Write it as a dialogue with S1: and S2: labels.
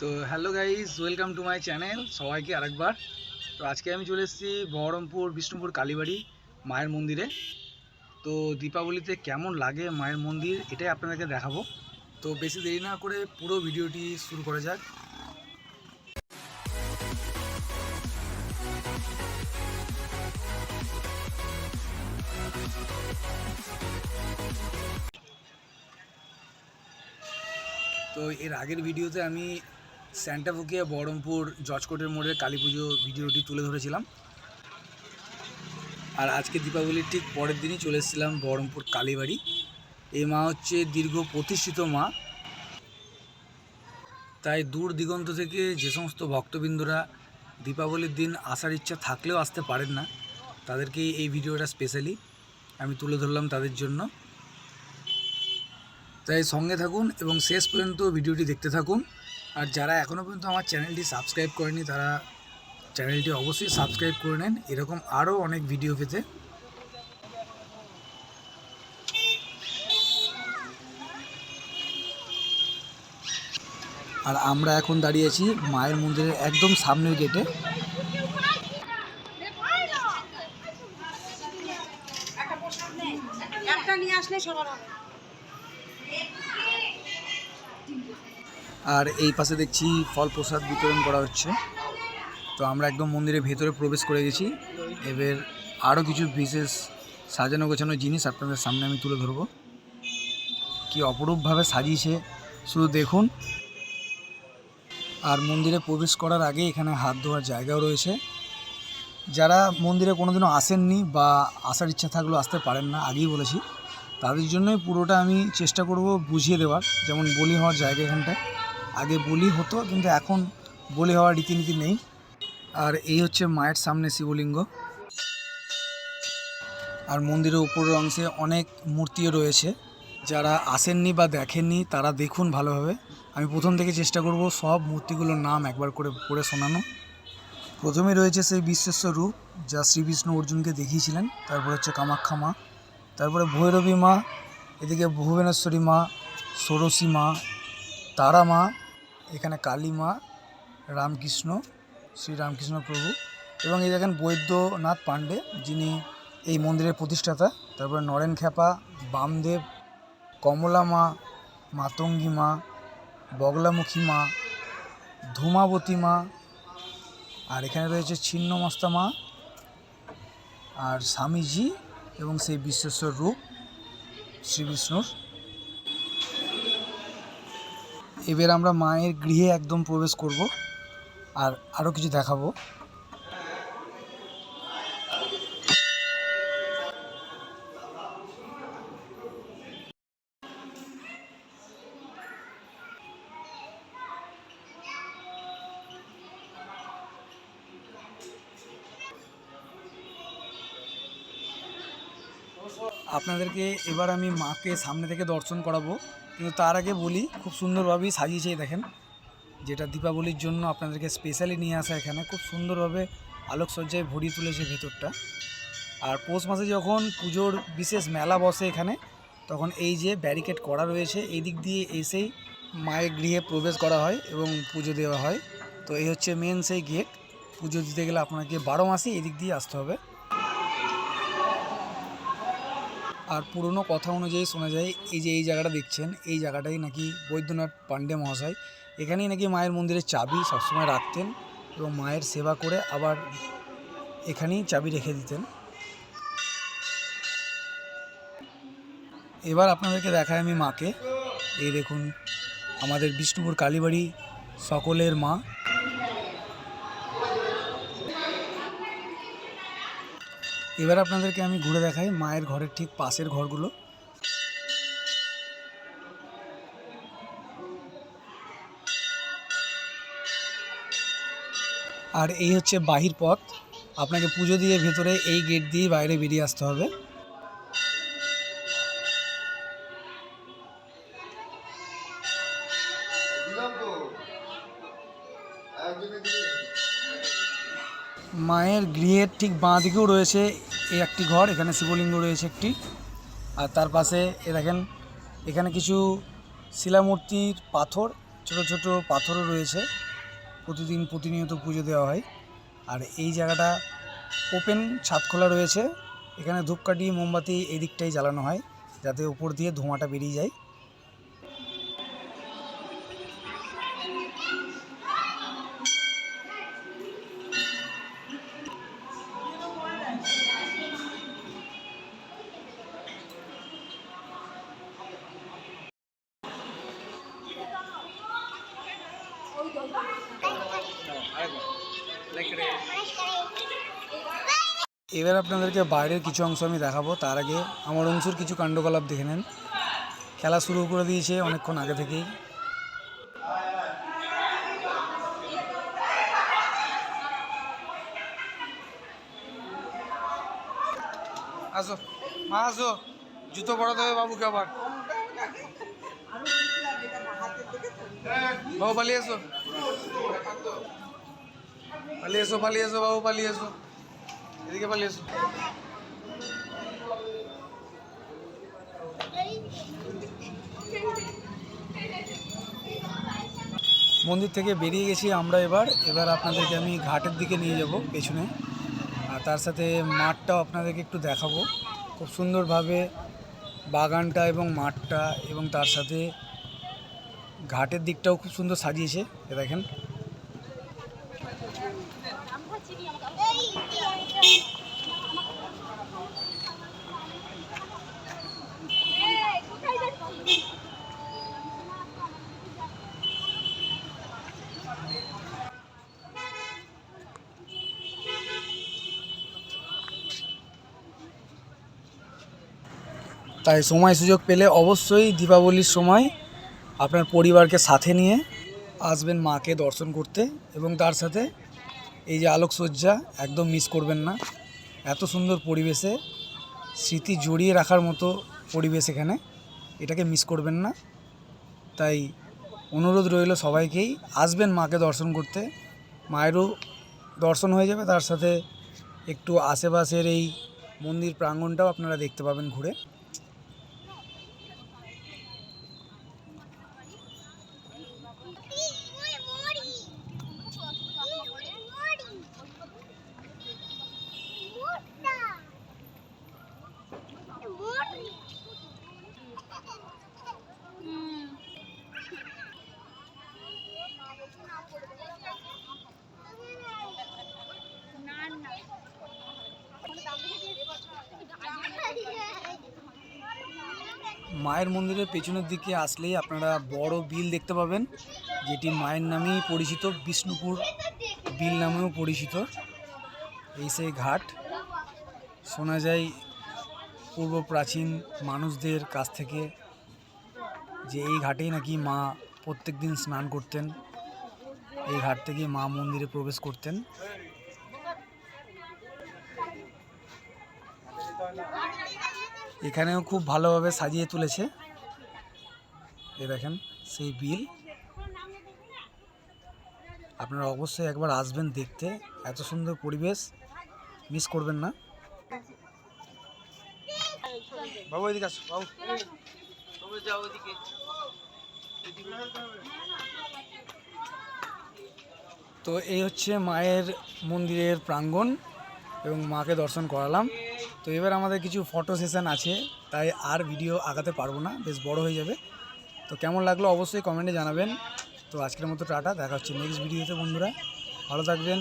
S1: তো hello guys welcome to my channel, সবাইকে আরেকবার। তো আজকে আমি চলে এসেছি বহরমপুর, বিষ্ণুপুর, কালীবাড়ি মায়ের মন্দিরে। তো দীপাবলিতে কেমন লাগে মায়ের মন্দির, এটাই আপনাদেরকে দেখাবো। তো বেশি দেরি না করে পুরো ভিডিওটি শুরু করা যাক। তো এর আগের ভিডিওতে আমি স্যান্টা ফুকিয়া বহরমপুর জজকোটের মোড়ে কালী পুজো ভিডিওটি তুলে ধরেছিলাম। আর আজকে দীপাবলির ঠিক পরের দিনই চলে এসেছিলাম বহরমপুর কালীবাড়ি। এই মা হচ্ছে দীর্ঘ প্রতিষ্ঠিত মা। তাই দূর দিগন্ত থেকে যে সমস্ত ভক্তবৃন্দরা দীপাবলির দিন আসার ইচ্ছা থাকলেও আসতে পারেন না তাদেরকে এই ভিডিওটা স্পেশালি আমি তুলে ধরলাম তাদের জন্য। তাই সঙ্গে থাকুন এবং শেষ পর্যন্ত ভিডিওটি দেখতে থাকুন। আর যারা এখনও পর্যন্ত আমার চ্যানেলটি সাবস্ক্রাইব করেনি, তারা চ্যানেলটি অবশ্যই সাবস্ক্রাইব করে নেন। এরকম আরও অনেক ভিডিও পেতে। আর আমরা এখন দাঁড়িয়েছি মায়ের মন্দিরের একদম সামনের গেটে
S2: একটা নিয়ে আসলে সবার হবে
S1: আর এই পাশে দেখছি ফল প্রসাদ বিতরণ করা হচ্ছে। তো আমরা একদম মন্দিরের ভেতরে প্রবেশ করে গেছি। এবার আরও কিছু বিশেষ সাজানো গোছানো জিনিস আপনাদের সামনে আমি তুলে ধরবো। কি অপরূপভাবে সাজিয়েছে, শুধু দেখুন। আর মন্দিরে প্রবেশ করার আগে এখানে হাত ধোয়ার জায়গাও রয়েছে। যারা মন্দিরে কোনোদিনও আসেননি বা আসার ইচ্ছা থাকলেও আসতে পারেন না, আগেই বলেছি। তাদের জন্যই পুরোটা আমি চেষ্টা করব বুঝিয়ে দেওয়ার, যেমন বলি হওয়ার জায়গা এখানটায়। আগে বলি হতো, কিন্তু এখন বলি হওয়ার রীতিনীতি নেই। আর এই হচ্ছে মায়ের সামনে শিবলিঙ্গ। আর মন্দিরের উপরের অংশে অনেক মূর্তিও রয়েছে। যারা আসেননি বা দেখেননি, তারা দেখুন ভালোভাবে। আমি প্রথম থেকে চেষ্টা করব সব মূর্তিগুলোর নাম একবার করে পড়ে শোনানো। প্রথমে রয়েছে সেই বিশ্বেশ্বর রূপ, যা শ্রীবিষ্ণু অর্জুনকে দেখিয়েছিলেন। তারপর হচ্ছে কামাখ্যা মা। তারপরে ভৈরবী মা, এদিকে ভুবনেশ্বরী মা, ষোড়শী মা, তারা মা এখানে কালী মা, রামকৃষ্ণ শ্রী রামকৃষ্ণ প্রভু এবং এই দেখেন বৈদ্যনাথ পাণ্ডে, যিনি এই মন্দিরের প্রতিষ্ঠাতা। তারপরে নরেন খ্যাপা বামদেব, কমলা মা, মাতঙ্গী মা, বগলামুখী মা, ধূমাবতী মা, আর এখানে রয়েছে ছিন্নমস্তা মা, আর স্বামীজি এবং সেই বিশ্বেশ্বর রূপ শ্রী বিষ্ণুর এবার আমরা মায়ের গৃহে একদম প্রবেশ করব আর আরও কিছু দেখাবো। আপনাদেরকে এবার আমি মাকে সামনে থেকে দর্শন করাবো। কিন্তু তার আগে বলি, খুব সুন্দরভাবেই সাজিয়েছে দেখেন। যেটা দীপাবলির জন্য আপনাদেরকে স্পেশালি নিয়ে আসা এখানে, খুব সুন্দরভাবে আলোকসজ্জায় ভরিয়ে তুলেছে ভেতরটা। আর পৌষ মাসে যখন পুজোর বিশেষ মেলা বসে এখানে, তখন এই যে ব্যারিকেড করা রয়েছে, এই দিক দিয়ে এসেই মায়ের গৃহে প্রবেশ করা হয় এবং পুজো দেওয়া হয়। তো এই হচ্ছে মেন সেই গেট পুজো দিতে গেলে আপনাকে বারো মাসে এদিক দিয়ে আসতে হবে। আর পুরনো কথা অনুযায়ী শোনা যায়, এই যে এই জায়গাটা দেখছেন, এই জায়গাটাই নাকি বৈদ্যনাথ পাণ্ডে মহাশয়। এখানেই নাকি মায়ের মন্দিরের চাবি সবসময় রাখতেন এবং মায়ের সেবা করে আবার এখানেই চাবি রেখে দিতেন। এবার আপনাদেরকে দেখায় আমি মাকে। এই দেখুন, আমাদের বিষ্ণুপুর কালীবাড়ি সকলের মা। এবার আপনাদেরকে আমি ঘুরে দেখাই মায়ের ঘরের ঠিক পাশের ঘরগুলো। আর এই হচ্ছে বাহির পথ। আপনাকে পুজো দিয়ে ভেতরে এই গেট দিয়ে বাইরে বেরিয়ে আসতে হবে। মায়ের গৃহের ঠিক বাঁ দিকেও রয়েছে এই একটি ঘর, এখানে শিবলিঙ্গ রয়েছে একটি। আর তার পাশে এ দেখেন, এখানে কিছু শিলামূর্তির পাথর, ছোট ছোট পাথরও রয়েছে। প্রতিদিন প্রতিনিয়ত পুজো দেওয়া হয়। আর এই জায়গাটা ওপেন ছাদ খোলা রয়েছে। এখানে ধূপকাঠি, মোমবাতি এই দিকটাই জ্বালানো হয়, যাতে উপর দিয়ে ধোঁয়াটা বেরিয়ে যায়। এবার আপনাদেরকে বাইরের কিছু অংশ আমি দেখাবো। তার আগে আমার অংশুর কিছু কাণ্ডকলাপ দেখে নেন। খেলা শুরু করে দিয়েছে অনেকক্ষণ আগে থেকেই। আসো, মা আসো। জুতো পড়াতে হবে বাবুকে আবার। বাবু পালিয়ে এসো। পালিয়ে এসো পালিয়ে এসো বাবু পালিয়ে এসো এদিকে পালিয়ে এসো মন্দির থেকে বেরিয়ে গেছি আমরা এবার। এবার আপনাদেরকে আমি ঘাটের দিকে নিয়ে যাব, পেছনে। আর তার সাথে মাঠটাও আপনাদেরকে একটু দেখাবো। খুব সুন্দরভাবে বাগানটা এবং মাঠটা এবং তার সাথে ঘাটের দিকটাও খুব সুন্দর সাজিয়েছে দেখেন। তাই সময় সুযোগ পেলে অবশ্যই দীপাবলির সময় আপনার পরিবারকে সাথে নিয়ে আসবেন মাকে দর্শন করতে এবং তার সাথে এই যে আলোকসজ্জা, একদম মিস করবেন না। এত সুন্দর পরিবেশে, স্মৃতি জড়িয়ে রাখার মতো পরিবেশ এখানে। এটাকে মিস করবেন না। তাই অনুরোধ রইল সবাইকেই, আসবেন মাকে দর্শন করতে। মায়েরও দর্শন হয়ে যাবে, তার সাথে একটু আশেপাশের এই মন্দির প্রাঙ্গণটাও আপনারা দেখতে পাবেন ঘুরে। মায়ের মন্দিরের পেছনের দিকে আসলেই আপনারা বড় বিল দেখতে পাবেন, যেটি মায়ের নামেই পরিচিত, বিষ্ণুপুর বিল নামেও পরিচিত। এই সেই ঘাট। শোনা যায় পূর্ব প্রাচীন মানুষদের কাছ থেকে যে এই ঘাটেই নাকি মা প্রত্যেক দিন স্নান করতেন। এই ঘাট থেকে মা মন্দিরে প্রবেশ করতেন। এখানেও খুব ভালোভাবে সাজিয়ে তুলেছে। এ দেখেন, সেই বিল। আপনারা অবশ্যই একবার আসবেন দেখতে। এত সুন্দর পরিবেশ, মিস করবেন না। বাবু, এদিকে আসো, বাবু। তো এই হচ্ছে মায়ের মন্দিরের প্রাঙ্গণ এবং মাকে দর্শন করালাম। তো এবার আমাদের কিছু ফটো সেশন আছে, তাই আর ভিডিও আগাতে পারব না, বেশ বড় হয়ে যাবে। তো কেমন লাগল অবশ্যই কমেন্টে জানাবেন। তো আজকের মতো টাটা, দেখা হচ্ছে নেক্সট ভিডিওতে বন্ধুরা। ভালো থাকবেন।